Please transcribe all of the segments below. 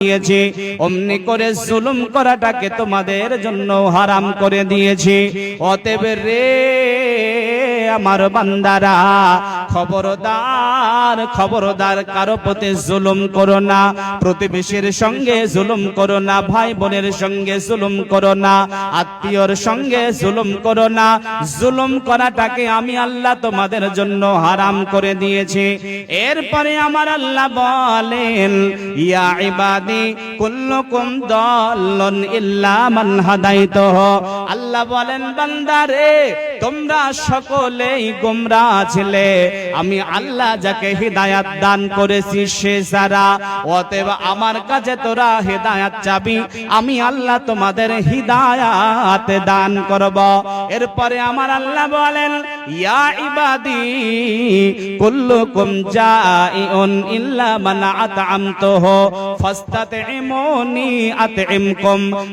দিয়েছি অমনি করে জুলুম করাটাকে তোমাদের জন্য হারাম করে দিয়েছি। অতএব রে আমার বান্দারা খবরদার খবরদার কারও প্রতি জুলুম করো না। প্রতিবেশীর সঙ্গে জুলুম করো না ভাই বোনের সঙ্গে জুলুম করো না, আত্মীয়র সঙ্গে জুলুম করো না। জুলুম করাটাকে আমি আল্লাহ তোমাদের জন্য হারাম করে দিয়েছি। এরপরে আমার আল্লাহ বলেন, ইয়া ইবাদি, কুল্লুকুম দাল্লুন ইল্লা মান হাদাইতুহ। আল্লাহ বলেন বান্দারে তোমরা সকলেই গোমরাহ ছিলে। আমি আল্লাহ যাকে হৃদায়াত দান করেছি, সে সারা অতএব আমার কাছে তোরা হৃদায়াত চাবি। আমি আল্লাহ তোমাদের হৃদায়াত দান করব। এরপরে আমার আল্লাহ বলেন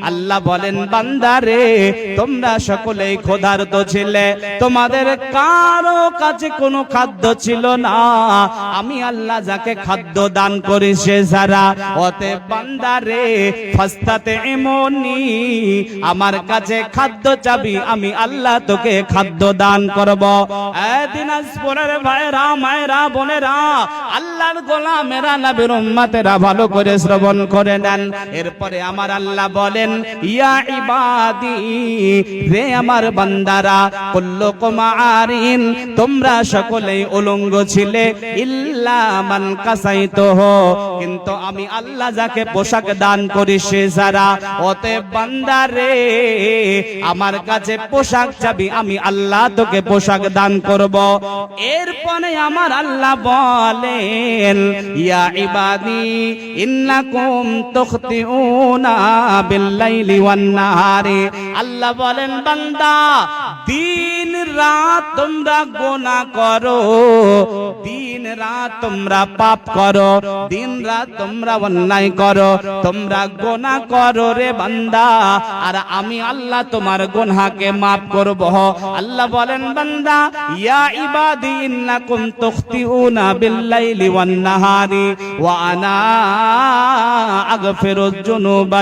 আল্লাহ বলেন, বান্দারে, তোমরা ছিলে, তোমাদের কারও কাছে কোনো খাদ্য ছিল না। আমি আল্লাহ যাকে খাদ্য দান করি, সে যারা অতে বান্দারে ফাস্তাতে এমনি আমার কাছে খাদ্য চাবি, আমি আল্লাহ তোকে খাদ্য দান করব। ভালো করে শ্রবণ করে নেন। এরপরে আমার আল্লাহ বলেন, ইয়া ইবাদি রে আমার বান্দারা তোমরা সকলেই উলঙ্গ ছিলে, ইল্লা মান কিন্তু আমি আল্লাহ যাকে পোশাক দান করি, সে যারা ওতে বান্দারে, আমার কাছে পোশাক চাবি, আমি আল্লাহ তোকে পোশাক দান করব। এরপরে আমার আল্লাহ বলেন, ইয়া ইবাদি, ইন্নাকুম তুখতিউনা বিল্লাইলি ওয়ান নাহারি আল্লাহ বলেন, বান্দা, দিন রাত তোমরা গোনা করো, দিন রাত তোমরা পাপ করো, দিন রাত তোমরা অন্যায় করো, তোমরা গোনা করো রে বান্দা, আর আমি আল্লাহ তোমার গোনাকে মাফ করব। আল্লাহ বলেন, বান্দা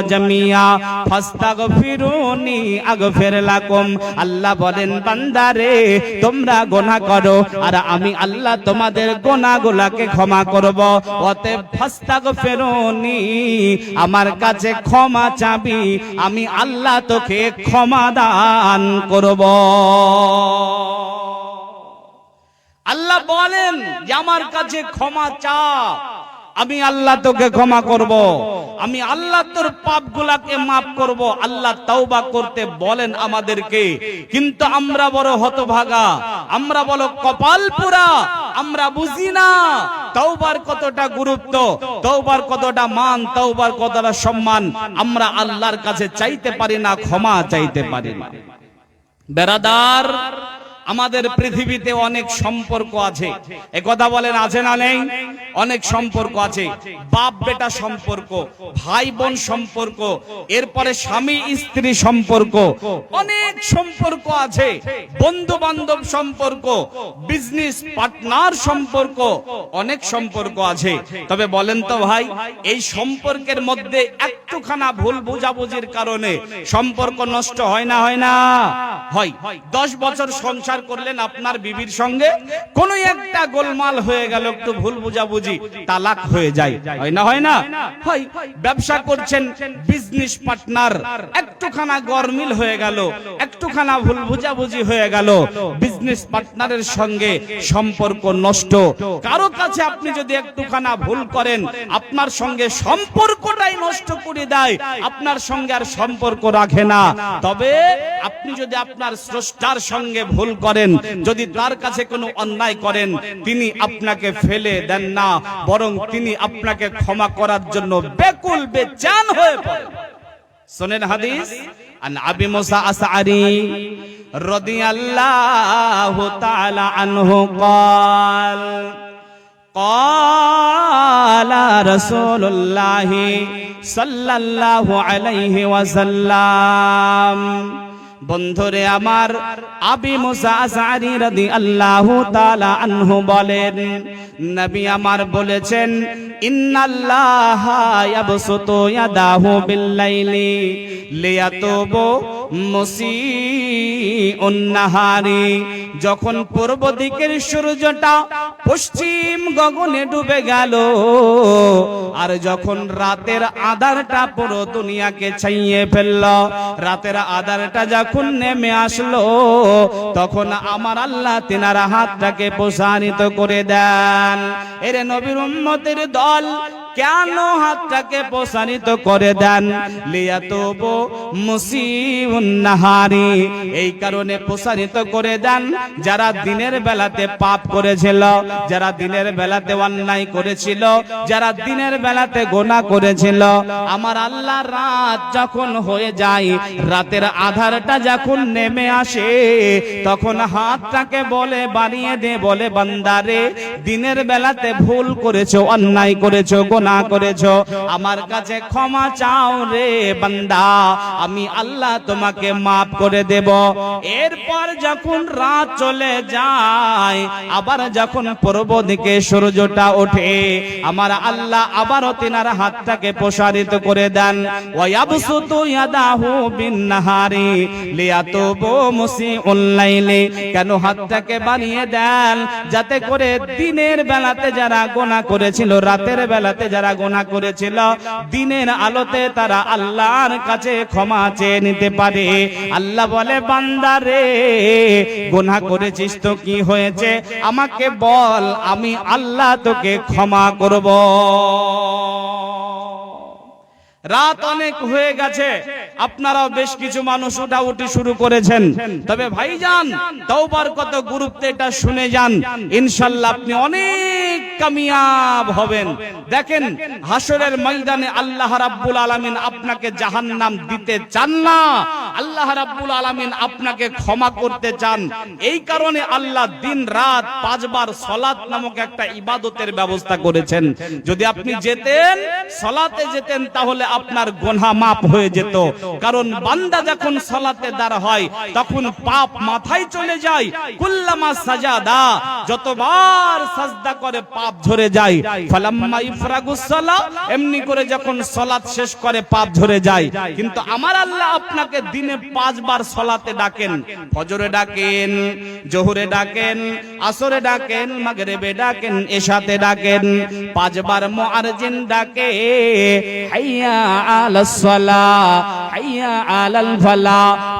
জামিয়া। আল্লাহ বলেন, বান্দারে, তোমরা গোনা করো, আর আমি আল্লাহ তোমাদের গোনাগুলাকে ক্ষমা করব। অতএব ফাস্তাগফিরুনি আমার কাছে ক্ষমা চাবি, আমি আল্লাহ তোকে ক্ষমা দান করব। আল্লাহ বলেন যে আমার কাছে ক্ষমা চা। আমি আল্লাহ তোকে ক্ষমা করব। আমি আল্লাহ তোর পাপ গুলাকে মাফ করব। আল্লাহ তাওবা করতে বলেন আমাদেরকে। কিন্তু আমরা বড় হতভাগা। আমরা বলো কপাল পুরা। আমরা বুঝি না তওবার কতটা গুরুত্ব, তওবার কতটা মান, তওবার কতটা সম্মান। আমরা আল্লাহর কাছে চাইতে পারি না, ক্ষমা চাইতে পারি না। বেরাদার আমাদের পৃথিবীতে অনেক সম্পর্ক আছে। এ কথা বলেন, আছে না নেই? অনেক সম্পর্ক আছে। বাপ বেটা সম্পর্ক, ভাই বোন সম্পর্ক, এরপরে স্বামী স্ত্রী সম্পর্ক, অনেক সম্পর্ক আছে। বন্ধু বান্ধব সম্পর্ক বিজনেস পার্টনার সম্পর্ক, অনেক সম্পর্ক আছে। তবে বলেন তো ভাই, এই সম্পর্কের মধ্যে একটুখানা ভুল বোঝাবুঝির কারণে সম্পর্ক নষ্ট হয় না হয় না? হয়। দশ বছর সংসার করলেন আপনার বিবির সঙ্গে। কোন একটা গোলমাল হয়ে গেল, একটু ভুল বুঝাবুঝি, তালাক হয়ে যায়। হয় না হয় না? হয়, ব্যবসা করছেন বিজনেস পার্টনার একটুখানা গরমিল হয়ে গেল, একটুখানা ভুল বুঝাবুঝি হয়ে গেল বিজনেস পার্টনারের সঙ্গে সম্পর্ক নষ্ট। কারও কাছে আপনি যদি একটুখানা ভুল করেন, আপনার সঙ্গে সম্পর্কটাই নষ্ট করে দেয়, আপনার সঙ্গে আর সম্পর্ক রাখে না। তবে আপনি যদি আপনার স্রষ্টার সঙ্গে ভুল করেন, যদি তার কাছে কোনো অন্যায় করেন, তিনি আপনাকে ফেলে দেন না, বরং তিনি আপনাকে ক্ষমা করার জন্য বেকুল, বেচান হয়ে পড়েন। শোনেন হাদিস? আন আবি মুসা رضي الله تعالى عنه قال قال رسول الله صلى الله عليه وسلم বন্ধুরে আমার আবি মুসা আশআরি রাদিয়াল্লাহু তাআলা আনহু বলেন, নবী আমার বলেছেন, ইন্নাল্লাহা ইয়াবসুতু ইয়াদাহু বিল্লাইলি লিয়াতুবু মুসিউন নাহারি। যখন পূর্ব দিকের সূর্যটা পশ্চিম গগনে ডুবে গেল, আর যখন রাতের আধারটা পুরো দুনিয়াকে ছাইয়ে ফেলল, রাতের আধারটা যখন নেমে আসলো তখন আমার আল্লাহ তিনার হাতটাকে প্রসারিত করে দেন। এর নবীর উম্মতের দল কেন হাতটাকে প্রসারিত করে দেন? নাহারি। এই কারণে প্রসারিত করে দেন। যারা দিনের বেলাতে পাপ করেছিল, যারা দিনের বেলাতে অন্যায় করেছিল, যারা দিনের বেলাতে গোনা করেছিল, আমার আল্লাহ রাত যখন হয়ে যায়, রাতের আধারটা যখন নেমে আসে, তখন হাতটাকে বলে বানিয়ে দে, বলে বান্দারে দিনের বেলাতে ভুল করেছ, অন্যায় করেছ, গোনা করেছ। আমার কাছে ক্ষমা চাও রে বান্দা। আমি আল্লাহ তোমাকে মাফ করে দেব। এরপর যখন রাত চলে যায়, আবার যখন পূর্ব দিকে সূর্যটা ওঠে, আমার আল্লাহ আবারও তিনার হাতটাকে প্রসারিত করে দেন। ওয়াবসুতু ইয়াদাহু বিন নাহারি লিয়াতুবু মুসিউল লাইলি। কেন হাতটাকে বানিয়ে দেন? যাতে করে দিনের বেলাতে যারা গোনা করেছিল, রাতের বেলাতে যারা গোনা করেছিল, দিনের আলোতে তারা আল্লাহর কাছে ক্ষমা চেয়ে নিতে পারে। আল্লাহ বলে বান্দারে গোনা করেছিস তো কি হয়েছে? আমাকে বল, আমি আল্লাহ তোকে ক্ষমা করব। রাত অনেক হয়ে গেছে। আপনারাও বেশ কিছু মানুষ উঠাউঠি শুরু করেছেন। তবে ভাইজান, তওবার কত গুরুত্ব এটা শুনে যান। ইনশাল্লাহ আপনি অনেক কামিয়াব হবেন। দেখেন হাসরের ময়দানে আল্লাহ রাব্বুল আলামিন আপনাকে জাহান্নাম দিতে চান না। আল্লাহ রাব্বুল আলামিন আপনাকে ক্ষমা করতে চান। এই কারণে আল্লাহ দিন রাত পাঁচবার সলাত নামক একটা ইবাদতের ব্যবস্থা করেছেন। যদি আপনি যেতেন, সলাতে যেতেন, তাহলে আপনার গোনা মাপ হয়ে যেত। কারণ বান্দা যখন সলাতে দাঁড় হয়, তখন পাপ মাথায় চলে যায়। কুল্লামা সাজাদা, যতবার সাজদা করে পাপ ঝরে যায়, ফালাম্মা ইফরাগুস সালা, এমনি করে যখন সলাত শেষ করে, পাপ ঝরে যায়। কিন্তু আমার আল্লাহ আপনাকে দিনে পাঁচবার সলাতে ডাকেন। ফজরে ডাকেন, জোহরে ডাকেন, আসরে ডাকেন, মাগরিবে ডাকেন, এশাতে ডাকেন, পাঁচবার মুআজ্জিন ডাকে, হাইয়া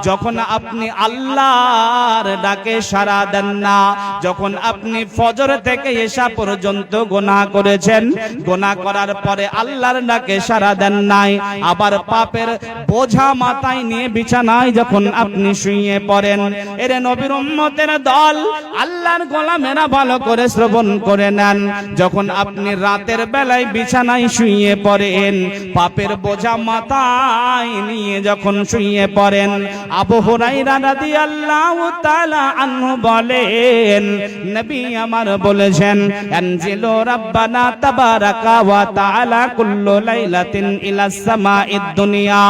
যখন আপনি আল্লাহর ডাকে সাড়া দেন না, যখন আপনি ফজর থেকে এশা পর্যন্ত গোনা করেছেন, গোনা করার পরে আল্লাহর ডাকে সাড়া দেন নাই, আবার পাপের বোঝা মাথায় নিয়ে বিছানায় যখন আপনি শুয়ে পড়েন, এর নবীর উম্মতের দল আল্লাহর গোলামেরা ভালো করে শ্রবণ করে নেন। যখন আপনি রাতের বেলায় বিছানায় শুয়ে পড়েন, পাপের বোঝা মাথায় নিয়ে যখন শুয়ে পড়েন, আবু হুরাইরা রাদিয়াল্লাহু তাআলা আনহু বলেন, নবী আমার বলেছেন, আনজিলু রাব্বানা তাবারাকা ওয়া তাআলা কুল্লু লাইলাতিন ইলাস সামাঈদ দুনিয়া।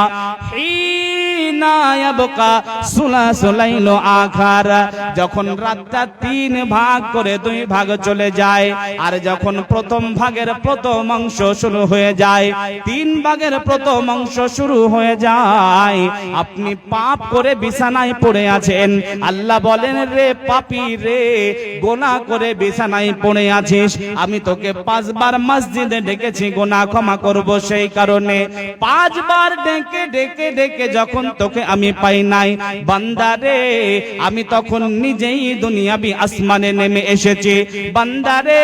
যখন রাতটা তিন ভাগ করে দুই ভাগ চলে যায়, আর যখন প্রথম ভাগের প্রথম অংশ শুরু হয়ে যায়, তিন ভাগের প্রথম অংশ শুরু হয়ে যায়। আপনি পাপ করে বিছানায় পড়ে আছেন। আল্লাহ বলেন, রে পাপি রে, গোনা করে বিছানায় পড়ে আছিস। আমি তোকে পাঁচবার মসজিদে ডেকেছি, গোনা ক্ষমা করব সেই কারণে। পাঁচবার ডেকে ডেকে ডেকে যখন তোকে আমি পাই নাই। বান্দারে আমি তখন নিজেই দুনিয়াবি আসমানে নেমে এসেছি। বান্দারে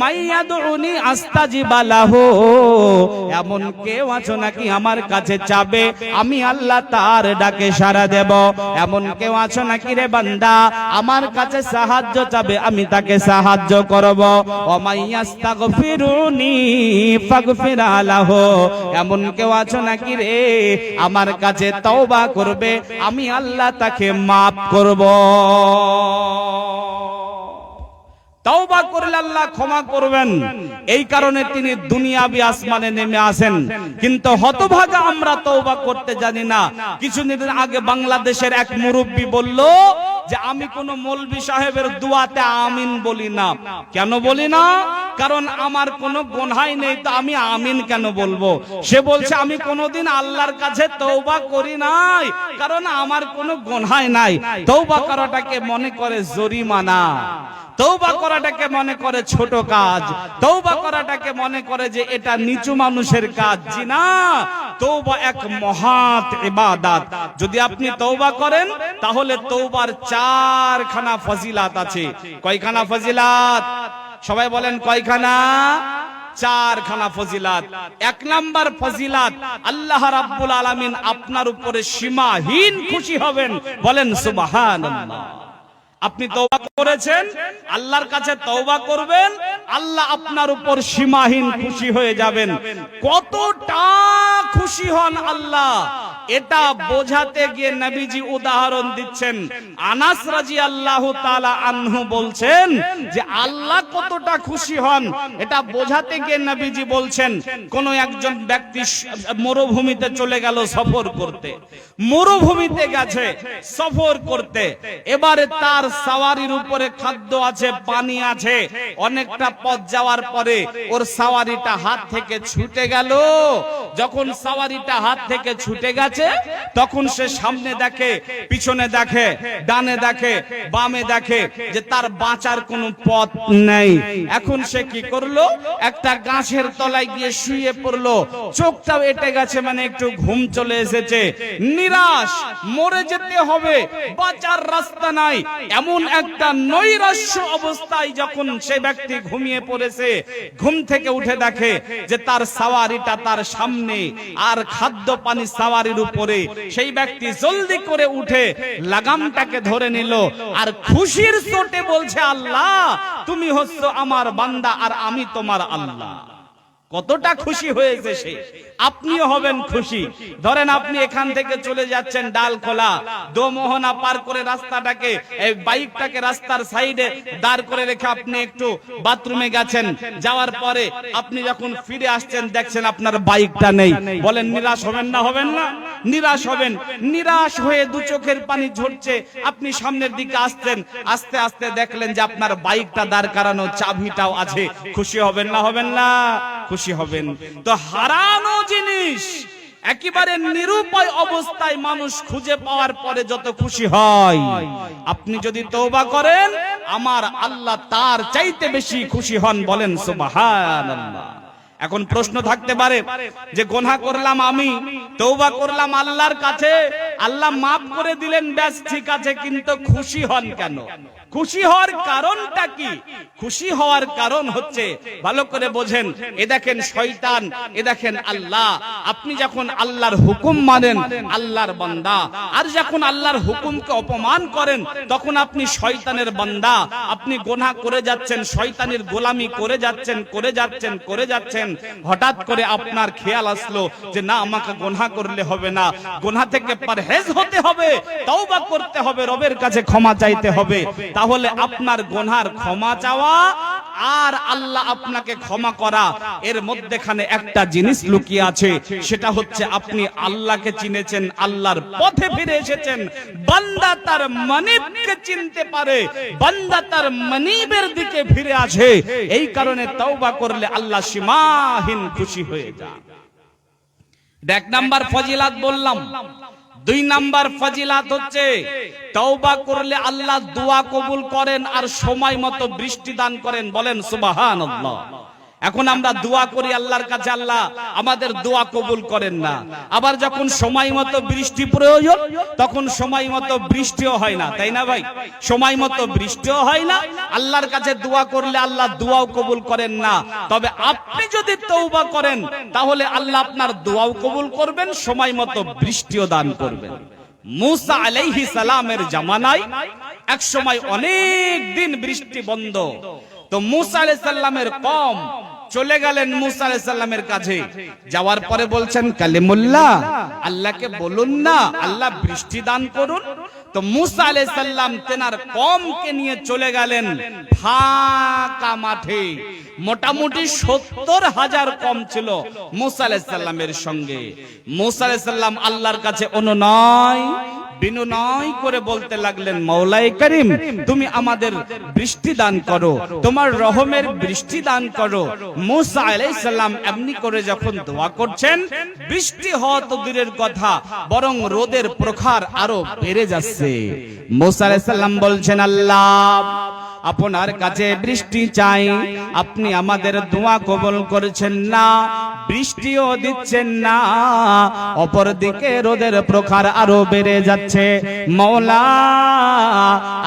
মাইয়া দুনি আস্তাজি বালাহো। এমন কেউ আছো নাকি আমার কাছে চাবে? আমি আল্লাহ তার ডাকে সাড়া দেব। এমন কেউ আছো নাকি রে বান্দা? আমার কাছে সাহায্য চাবে, আমি তাকে সাহায্য করব। ও মাইয়াস্তাগফিরুনি ফাগফির আলাহু এমন কেউ আছো নাকি রে? আমার কাছে তওবা করবে, আমি আল্লাহ তাকে মাফ করব। তওবা করলে আল্লাহ ক্ষমা করবেন। এই কারণে তিনি দুনিয়াবি আসমানে নেমে আসেন। কিন্তু হতভাগা আমরা তওবা করতে জানি না। কিছুদিন আগে বাংলাদেশের এক মুরব্বী বলল যে আমি কোন মৌলবি সাহেবের দুয়াতে আমিন বলি না। কেন বলি না? কারণ আমার কোনো গোনহাই নেই, তো আমি আমিন কেন বলব? সে বলছে, আমি কোনোদিন আল্লাহর কাছে তৌবা করি নাই, কারণ আমার কোনো গোনহাই নাই। তৌবা করাটাকে মনে করে জরিমানা। তৌবা করাটাকে মনে করে ছোট কাজ। তৌবা করাটাকে মনে করে যে এটা নিচু মানুষের কাজ। জি না তৌবা এক মহাত ইবাদত। যদি আপনি তৌবা করেন, তাহলে তৌবার চারখানা ফজিলাত আছে। কয়খানা ফজিলাত? সবাই বলেন কয়খানা? চারখানা ফজিলাত। এক নাম্বার ফজিলাত, আল্লাহ রাব্বুল আলামিন আপনার উপরে সীমাহীন খুশি হবেন। বলেন সুবহানাল্লাহ। আপনি তওবা করেছেন, আল্লাহর কাছে তওবা করবেন, আল্লাহ আপনার উপর সীমাহীন খুশি হয়ে যাবেন। কতটা খুশি হন আল্লাহ। এটা বোঝাতে গিয়ে নবীজি উদাহরণ দিচ্ছেন। আনাস রাদিয়াল্লাহু তাআলা আনহু বলছেন যে, আল্লাহ কতটা খুশি হন। এটা বোঝাতে গিয়ে নবীজি বলছেন, কোন একজন ব্যক্তি মরুভূমিতে চলে গেল সফর করতে। মরুভূমিতে গেছে সফর করতে। এবারে তার সাওয়ারির উপরে খাদ্য আছে, পানি আছে। অনেকটা পথ যাওয়ার পরে ওর সাওয়ারিটা হাত থেকে ছুটে গেল। যখন সাওয়ারিটা হাত থেকে ছুটে গেছে, তখন সে সামনে দেখে, পিছনে দেখে, ডানে দেখে, বামে দেখে যে তার বাঁচার কোনো পথ নেই। এখন সে কি করল? একটা গাছের তলায় গিয়ে শুয়ে পড়ল। চোখটাও এটে গেছে মানে একটু ঘুম চলে এসেছে। নিরাশ, মরে যেতে হবে, বাঁচার রাস্তা নাই। এমন একটা নৈরাশ্য অবস্থায় যখন সে ব্যক্তি ঘুমিয়ে পড়েছে, ঘুম থেকে উঠে দেখে যে তার সাওয়ারিটা তার সামনে আর খাদ্য পানি সাওয়ারির উপরে। সেই ব্যক্তি জলদি করে উঠে লাগামটাকে ধরে নিল আর খুশির চোটে বলছে, আল্লাহ, তুমি হচ্ছ আমার বান্দা আর আমি তোমার আল্লাহ। কতটা খুশি হয়েছে সে। আপনিও হবেন খুশি। ধরেন আপনি এখান থেকে চলে যাচ্ছেন ডাল খোলা দোমোহনা পার করে রাস্তাটাকে, এই বাইকটাকে রাস্তার সাইডে দাঁড় করে রেখে আপনি একটু বাথরুমে গেছেন। যাওয়ার পরে আপনি যখন ফিরে আসছেন, দেখছেন আপনার বাইকটা নেই। বলেন, নিরাশ হবেন না? হবেন না? নিরাশ হবেন। নিরাশ হয়ে দু চোখের পানি ঝরছে। আপনি সামনের দিকে আসছেন। আস্তে আস্তে দেখলেন যে আপনার বাইকটা দাঁড় করানো, চাবিটাও আছে। খুশি হবেন না? হবেন না? খুশি হবেন। তো হারানো জিনিস একেবারে নিরুপায় অবস্থায় মানুষ খুঁজে পাওয়ার পরে যত খুশি হয়। আপনি যদি তওবা করেন, আমার আল্লাহ তার চাইতে বেশি খুশি হন বলেন, সুবহানাল্লাহ। এখন প্রশ্ন থাকতে পারে যে গোনা করলাম আমি তৌবা করলাম আল্লাহর কাছে, আল্লাহ মাফ করে দিলেন, ব্যাস ঠিক আছে, কিন্তু খুশি হন কেন? খুশি হওয়ার কারণটা কি? খুশি হওয়ার কারণ হচ্ছে, ভালো করে বোঝেন, এ দেখেন শয়তান, এ দেখেন আল্লাহ। আপনি যখন আল্লাহর হুকুম মানেন, আল্লাহর বান্দা। আর যখন আল্লাহর হুকুমকে অপমান করেন, তখন আপনি শয়তানের বান্দা। আপনি গোনা করে যাচ্ছেন, শয়তানের গোলামি করে যাচ্ছেন করে যাচ্ছেন করে যাচ্ছেন। হঠাৎ করে আপনার খেয়াল আসলো যে, না, আমাকে গোনা করলে হবে না। গোনা থেকে পারহেজ হতে হবে, তওবা করতে হবে, রবের কাছে ক্ষমা চাইতে হবে। তাহলে আপনার গোনার ক্ষমা চাওয়া আর আল্লাহ আপনাকে ক্ষমা করা এর মধ্যেখানে একটা জিনিস লুকিয়ে আছে সেটা হচ্ছে আপনি আল্লাহকে চিনেছেন আল্লাহর পথে ফিরে এসেছেন। বান্দা তার মনিবকে চিনতে পারে বান্দা তার মনিবের দিকে ফিরে আসে। এই কারণে তওবা করলে আল্লাহ সীমাহীন খুশি হয়ে যায়। এক নাম্বার ফজিলাত বললাম। দুই নাম্বার ফজিলাত হচ্ছে তওবা করলে আল্লাহ দোয়া কবুল করেন আর সময় মতো বৃষ্টি দান করেন। বলেন, সুবহানাল্লাহ। এখন আমরা দোয়া করি আল্লাহর কাছে, আল্লাহ, আমাদের দোয়া কবুল করেন না। আবার যখন সময় মতো বৃষ্টি প্রয়োজন, তখন সময় মতো বৃষ্টিও হয় না। তাই না ভাই? সময় মতো বৃষ্টিও হয় না। আল্লাহর কাছে দোয়া করলে আল্লাহ দোয়াও কবুল করেন না। তবে আপনি যদি তৌবা করেন, তাহলে আল্লাহ আপনার দোয়াও কবুল করবেন, সময় মতো বৃষ্টিও দান করবেন। মুসা আলাইহি সালামের জামানায় এক সময় অনেক দিন বৃষ্টি বন্ধ। তো মুসা আলাইহিস সালামের কম চলে গেলেন মুসা আলাইহিস সালামের কাছে। যাওয়ার পরে বলছেন, কালিমুল্লাহ, আল্লাহকে বলুন না, আল্লাহ বৃষ্টি দান করুন। তো মুসা আলাইহিস সালাম তেনার কমকে নিয়ে চলে গেলেন ফাঁকা মাঠে। মোটামুটি সত্তর হাজার কম ছিল মুসা আলাইহিস সালামের সঙ্গে। মুসা আলাইহিস সালাম আল্লাহর কাছে অনুনয় বিনয় করে বলতে লাগলেন, মৌলাই করিম, তুমি আমাদের বৃষ্টি দান করো, তোমার রহমের বৃষ্টি দান করো। মুসা আলাইসাল্লাম এমনি করে যখন দোয়া করছেন, বৃষ্টি হওয়া তো দূরের কথা, বরং রোদের প্রখার আরও বেড়ে যাচ্ছে। মুসা আলাইসাল্লাম বলছেন, আল্লাহ আপনার কাছে বৃষ্টি চাই। আপনি আমাদের দোয়া কবল করছেন না, বৃষ্টিও দিচ্ছেন না। অপরদিকে রোদের প্রখার আরও বেড়ে যাচ্ছে। মৌলা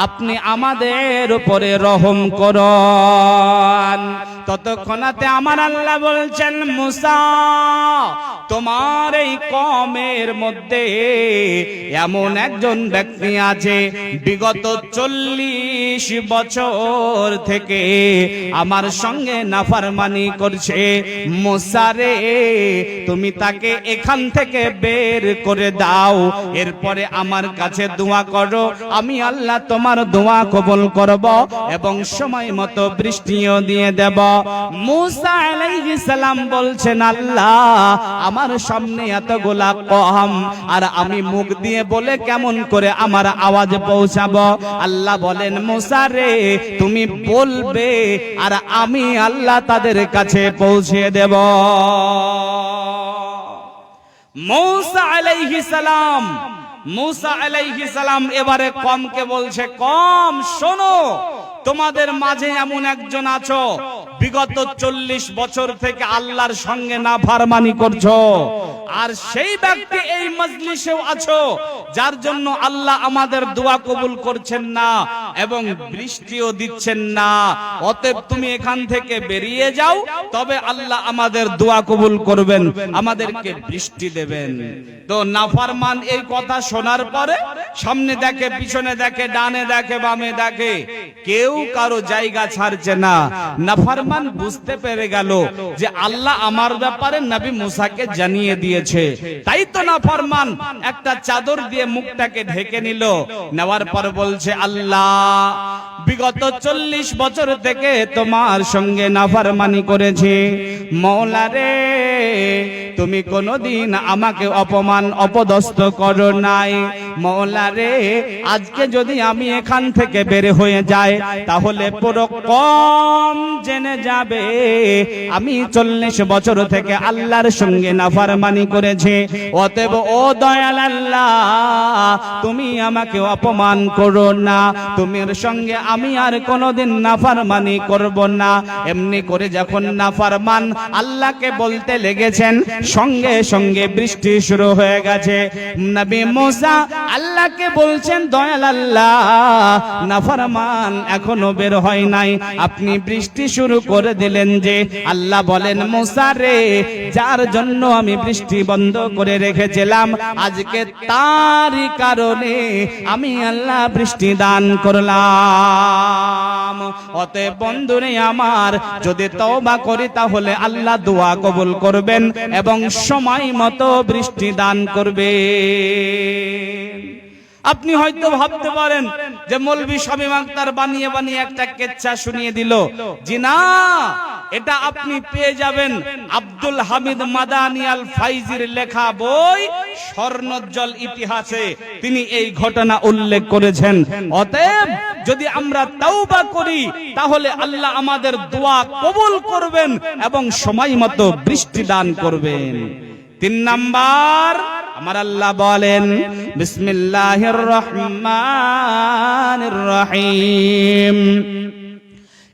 আপনি আমাদের উপরে রহম করন। ততক্ষণাতে আমার আল্লাহ বলছেন, মুসা, তোমার এই কমের মধ্যে এমন একজন ব্যক্তি আছে। বিগত চল্লিশ বছর থেকে আমার সঙ্গে নাফারমানি করছে। মোসারে তুমি তাকে এখান থেকে বের করে দাও। এরপরে আমার কাছে দোয়া করো। আমি আল্লাহ তোমার দোয়া কবল করব এবং সময় মতো বৃষ্টিও দিয়ে দেব। মুসা আলাইহিস বলছেন, আল্লাহ, আমার সামনে এত এতগুলা কম আর আমি মুখ দিয়ে বলে কেমন করে আমার আওয়াজ পৌঁছাবো? আল্লাহ বলেন, মুসা রে তুমি বলবে, আর আমি আল্লাহ তাদের কাছে পৌঁছে দেব। মৌসা আলাইহি সালাম, মুসা আলাইহি সালাম এবারে কমকে বলছে, কম, শোনো, তোমাদের মাঝে এমন একজন আছো বিগত চল্লিশ বছর থেকে আল্লাহর সঙ্গে না ফারমানি করছ। আর সেই ব্যক্তি এই মজলিসেও আছো, যার জন্য আল্লাহ আমাদের দোয়া কবুল করছেন না এবং বৃষ্টিও দিচ্ছেন না। অতএব তুমি এখান থেকে বেরিয়ে যাও, তবে আল্লাহ আমাদের দোয়া কবুল করবেন, আমাদেরকে বৃষ্টি দেবেন। তো নাফারমান এই কথা শোনার পরে সামনে দেখে, পিছনে দেখে, ডানে দেখে, বামে দেখে, কেউ কারও জায়গা ছাড়ছে না। নাফারমান বুঝতে পেরে গেল যে আল্লাহ আমার ব্যাপারে নবী মুসাকে জানিয়ে দিয়েছে। তাই তো না ফরমান, একটা চাদর দিয়ে মুখটাকে ঢেকে নিল, নেওয়ার পর বলছে, আল্লাহ, বিগত চল্লিশ বছর থেকে তোমার সঙ্গে নাফারমানি করেছি। মৌলা রে তুমি কোনদিন আমাকে অপমান, অপদস্থ করো নাই। মৌলা রে, আজকে যদি আমি এখান থেকে বের হয়ে যাই, তাহলে পুরো কম জেনে যাবে। আমি চল্লিশ বছর থেকে আল্লাহর সঙ্গে নাফারমানি করেছি। অতএব ও দয়াল আল্লাহ, তুমি আমাকে অপমান করো না। তুমির সঙ্গে আমি আর কোনোদিন নাফারমানি করব না। এমনি করে যখন নাফারমান আল্লাহকে বলতে লেগেছেন সঙ্গে সঙ্গে বৃষ্টি শুরু হয়ে গেছে। নবী মুসা আল্লাহকে বলছেন, দয়াল আল্লাহ নাফরমান এখনও বের হয় নাই। আপনি বৃষ্টি শুরু করে দিলেন যে আল্লাহ বলেন, মুসা রে, যার জন্য আমি বৃষ্টি বন্ধ করে রেখেছিলাম, আজকে তারই কারণে আমি আল্লাহ বৃষ্টি দান করলাম। অতএব বন্ধুরে আমার, যদি তওবা করি তাহলে আল্লাহ দোয়া কবুল করবেন এবং সময় মতো বৃষ্টি দান করবে। আপনি হয়তো ভাবতে পারেন যে মৌলবি শামীম আক্তার বানিয়ে বানিয়ে একটা কেচ্ছা শুনিয়ে দিল। জি না, এটা আপনি পেয়ে যাবেন আব্দুল হামিদ মাদানি আল ফাইজির লেখা বই স্বর্ণোজ্জ্বল ইতিহাসে। তিনি এই ঘটনা উল্লেখ করেছেন। অতএব যদি আমরা তাওবা করি, তাহলে আল্লাহ আমাদের দোয়া কবুল করবেন এবং সময় মতো বৃষ্টি দান করবেন। তিন নাম্বার আমার আল্লাহ বলেন বিসমিল্লাহির রহমানির রহিম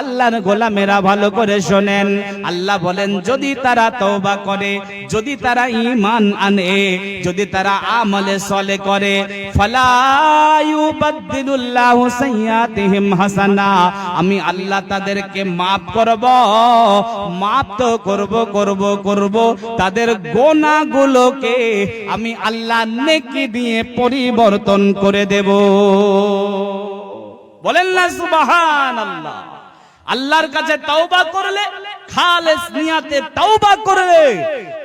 আল্লাহর গোলামেরা ভালো করে শোনেন। আল্লাহ বলেন, যদি তারা তওবা করে, যদি তারা ঈমান আনে, যদি তারা আমলে সলে করে হাসানা, আমি আল্লাহ তাদেরকে মাফ করব, মাফ তো করব করব করব, তাদের গোনাগুলোকে আমি আল্লাহ নেকি দিয়ে পরিবর্তন করে দেব। বলেন না সুবহানাল্লাহ। আল্লাহর কাছে তওবা করলে খালেস নিয়াতে তওবা করলে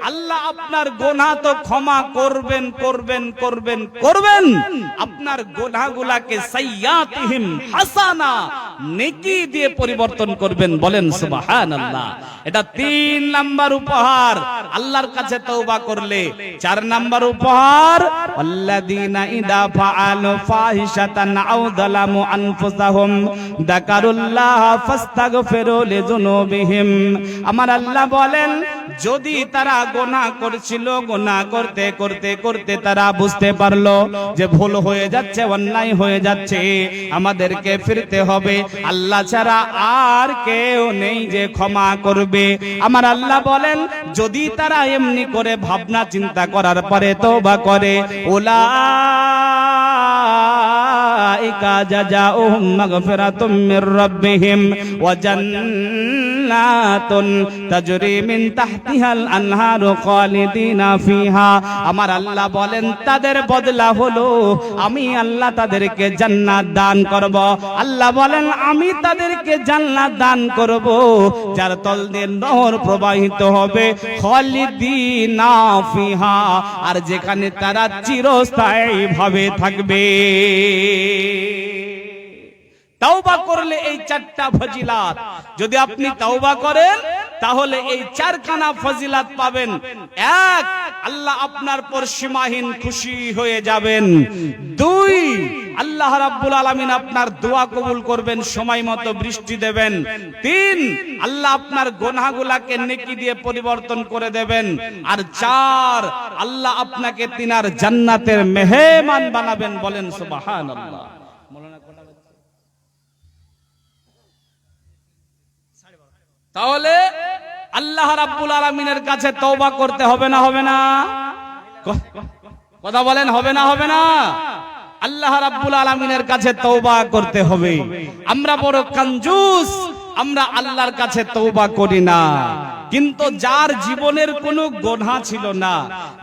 আল্লাহ আপনার গোনা তো ক্ষমা করবেন করবেন করবেন করবেন। আপনার গোনাগুলাকে সাইয়াতিহিম হাসানা, নেকি দিয়ে পরিবর্তন করবেন বলেন সুবহানাল্লাহ। এটা তিন নাম্বার উপহার। আল্লাহর কাছে তওবা করলে চার নাম্বার উপহার আল্লাযীনা ইদা ফাআলু ফাহিশাতান আও যালামু আনফুসাহুম দাকারুল্লাহ লিযুনুবিহিম আমার আল্লাহ বলেন, যদি তারা গোনা করছিল গোনা করতে করতে করতে তারা বুঝতে পারল যে ভুল হয়ে যাচ্ছে, অন্যায় হয়ে যাচ্ছে, আমাদেরকে ফিরতে হবে। আল্লাহ ছাড়া আর কেউ নেই যে ক্ষমা করবে। আমার আল্লাহ বলেন, যদি তারা এমনি করে ভাবনা চিন্তা করার পরে তো বা করে ওলা উলাইকা জাযাউহুম মাগফিরাতুম মির রাব্বিহিম ওয়া জান্নাতুন তাজরি মিন তাহতিহাল আনহারু খালিদিনা ফিহা। আমার আল্লাহ বলেন, তাদের বদলা হলো আমি আল্লাহ তাদেরকে জান্নাত দান করব। আল্লাহ বলেন, আমি তাদেরকে জান্নাত দান করব, যার তল দিয়ে নহর প্রবাহিত হবে। খালিদিনা ফিহা, আর যেখানে তারা চিরস্থায়ী ভাবে থাকবে। তাওবা করলে এই চারটা ফজিলাত। যদি আপনি তাওবা করেন, তাহলে এই চারখানা ফজিলাত পাবেন। এক, আল্লাহ আপনার পর সীমাহীন খুশি হয়ে যাবেন। দুই, আল্লাহ রাব্বুল আলামিন আপনার দোয়া কবুল করবেন, সময় মতো বৃষ্টি দেবেন। তিন, আল্লাহ আপনার গোনাগুলাকে নেকি দিয়ে পরিবর্তন করে দেবেন। আর চার, আল্লাহ আপনাকে তিনার জান্নাতের মেহমান বানাবেন বলেন সুবহানাল্লাহ। তাহলে আল্লাহ রাব্বুল আলামিনের কাছে তওবা করতে হবে না হবে না? কথা বলেন, হবে না হবে না? আল্লাহ রাব্বুল আলামিনের কাছে তওবা করতে হবে। আমরা বড় কঞ্জুস, আমরা আল্লাহর কাছে তৌবা করি না। কিন্তু যার জীবনের কোনো গোনা ছিল না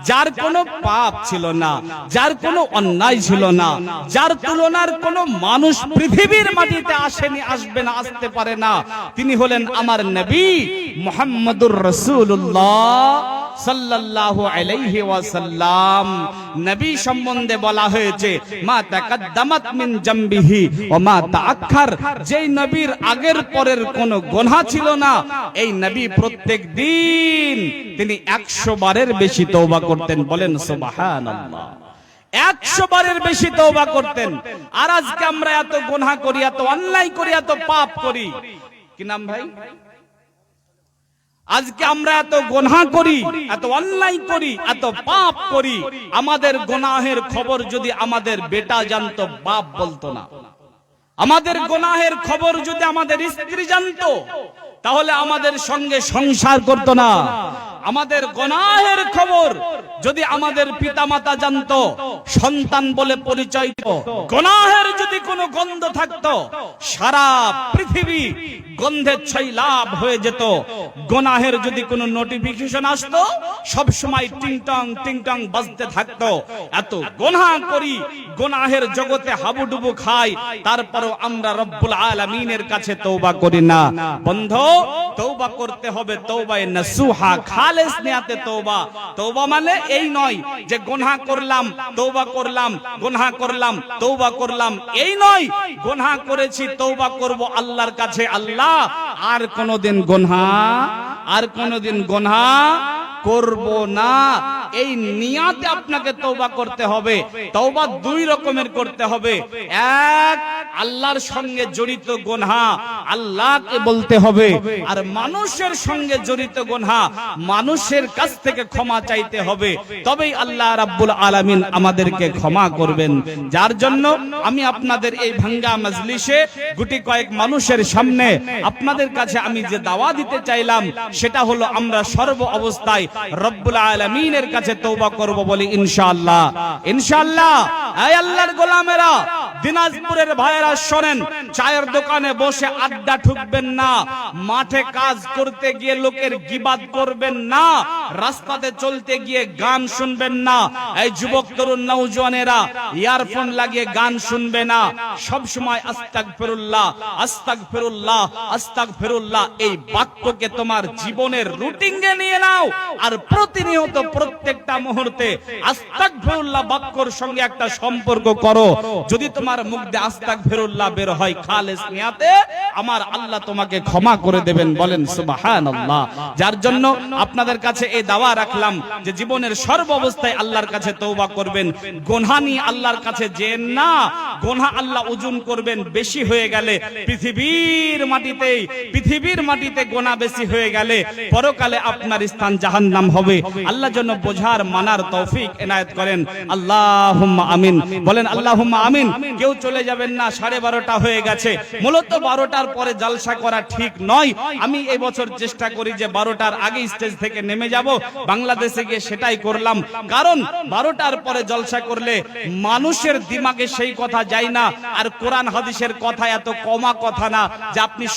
যার কোনো পাপ ছিল না যার কোনো অন্যায় ছিল না যার তুলনার কোনো মানুষ পৃথিবীর মাটিতে আসেনি আসবে না আসতে পারে না। তিনি হলেন আমার নবী মোহাম্মদুর রাসূলুল্লাহ। সাল্লাল্লাহু আলাইহি ওয়াসাল্লাম, নবী সম্বন্ধে বলা হয়েছে, মা তাকাদ্দামাত মিন জামবিহি ও মা তাআখার যেই নবীর আগের পরের কোনো গোনা ছিল না, এই নবী প্রত্যেক দিন তিনি 100 বারের বেশি তওবা করতেন। বলেন, সুবহানাল্লাহ। একশো বারের বেশি তওবা করতেন। আর আজকে আমরা এত গোনা করি, এত অন্যায় করি, এত পাপ করি। কি নাম ভাই? আজকে আমরা এত গোনা করি, এত অন্যায় করি, এত পাপ করি। আমাদের গোনাহের খবর যদি আমাদের বেটা জানতো, বাপ বলতো না। আমাদের গোনাহের খবর যদি আমাদের স্ত্রী জানতো, তাহলে আমাদের সঙ্গে সংসার করতো না। আমাদের গোনাহের খবর যদি আমাদের পিতামাতা জানতো, সন্তান বলে পরিচয় গোনাহের যদি কোনো গন্ধ থাকতো, সারা পৃথিবী গন্ধের ছয় লাভ হয়ে যেত। গোনাহের যদি কোনো নোটিফিকেশন আসতো, সব সময় টিংটং টিংটং বাজতে থাকতো। এত গোনা করি গোনাহের জগতে হাবুডুবু খাই, তারপরও আমরা রব্বুল আলামিনের কাছে তওবা করি না। বন্ধ, তওবা করতে হবে, তওবায়ে নাসুহা খালেস নিয়াতে তওবা। তওবা মানে এই নয় যে গোনা করলাম করলাম গোনা করলাম করলাম। এই নয় গোনা করেছি করব আল্লাহর কাছে আল্লাহ। আর কোনোদিন গোনা আর কোনোদিন গোনা করব না। এই নিয়াতে আপনাকে করতে হবে। দুই রকমের করতে হবে। এক, আল্লাহর সঙ্গে জড়িত গোনহা, আল্লাহকে বলতে হবে। আর মানুষের সঙ্গে জড়িত গোনহা মানুষের কাছ থেকে ক্ষমা চাইতে হবে। তবেই আল্লাহ রাব্বুল আলামিন আমাদেরকে ক্ষমা করবেন। যার জন্য আমি আপনাদের এই ভাঙ্গা মজলিসে গুটি কয়েক মানুষের সামনে আপনাদের কাছে আমি যে দাওয়া দিতে চাইলাম, সেটা হলো আমরা সর্ব অবস্থায় রব্বুল আলামিনের কাছে তওবা করব বলি ইনশাআল্লাহ। ইনশাআল্লাহ এই আল্লাহর গোলামেরা, দিনাজপুরের ভাইয়েরা শোনেন, চায়ের দোকানে বসে আড্ডা ঠুকবেন না, মাঠে কাজ করতে গিয়ে লোকের গিবাদ করবেন না রাস্তাতে চলতে গিয়ে গান শুনবেন না। এই যুবক, তরুণ, নৌজওয়ানেরা, ইয়ারফোন লাগিয়ে গান শুনবে না। সব সময় আস্তাক ফেরুল্লাহ আস্তাক ফেরুল্লাহ আস্তাক ফেরুল্লাহ এই বাক্যকে তোমার জীবনের রুটিনে নিয়ে নাও। আর প্রতিনিয়ত প্রত্যেকটা মুহূর্তে আস্তাক ফেরুল্লাহ বাক্যর সঙ্গে একটা সম্পর্ক করো। যদি তোমার মুখ দিয়ে আস্তাক ফেরুল্লাহ বের হয়, খালেস নিয়াতে, আমার আল্লাহ তোমাকে ক্ষমা করে দেবেন, বলেন সুবহানাল্লাহ। যার জন্য আপনাদের কাছে এই দাওয়া রাখলাম যে জীবনের সর্ব অবস্থায় আল্লাহর কাছে তওবা করবেন। গোনহা নিয়ে আল্লাহর কাছে যেন না, গোনহা আল্লাহ ওজন করবেন বেশি হয়ে গেলে। পৃথিবীর মাটিতেই পৃথিবীর মাটিতে গোনা বেশি হয়ে গেলে পরকালে আপনার স্থান জাহান্নাম হবে। আল্লাহ জন্য বোঝার, মানার তৌফিক এনায়েত করেন। আল্লাহুম্মা আমিন। বলেন, আল্লাহুম্মা আমিন। কেউ চলে যাবেন না, সাড়ে বারোটা হয়ে গেছে। মূলত বারোটার পরে জালসা করা ঠিক নয়। আমি এবছর চেষ্টা করি যে বারোটার আগে স্টেজ থেকে নেমে যাব, বাংলাদেশে গিয়ে সেটাই করলাম। কারণ বারোটার পরে জলসা করলে মানুষের দিমাগে সেই কথা যায় না, আর কোরআন হাদিসের কথা এত কমা কথা না যে আপনি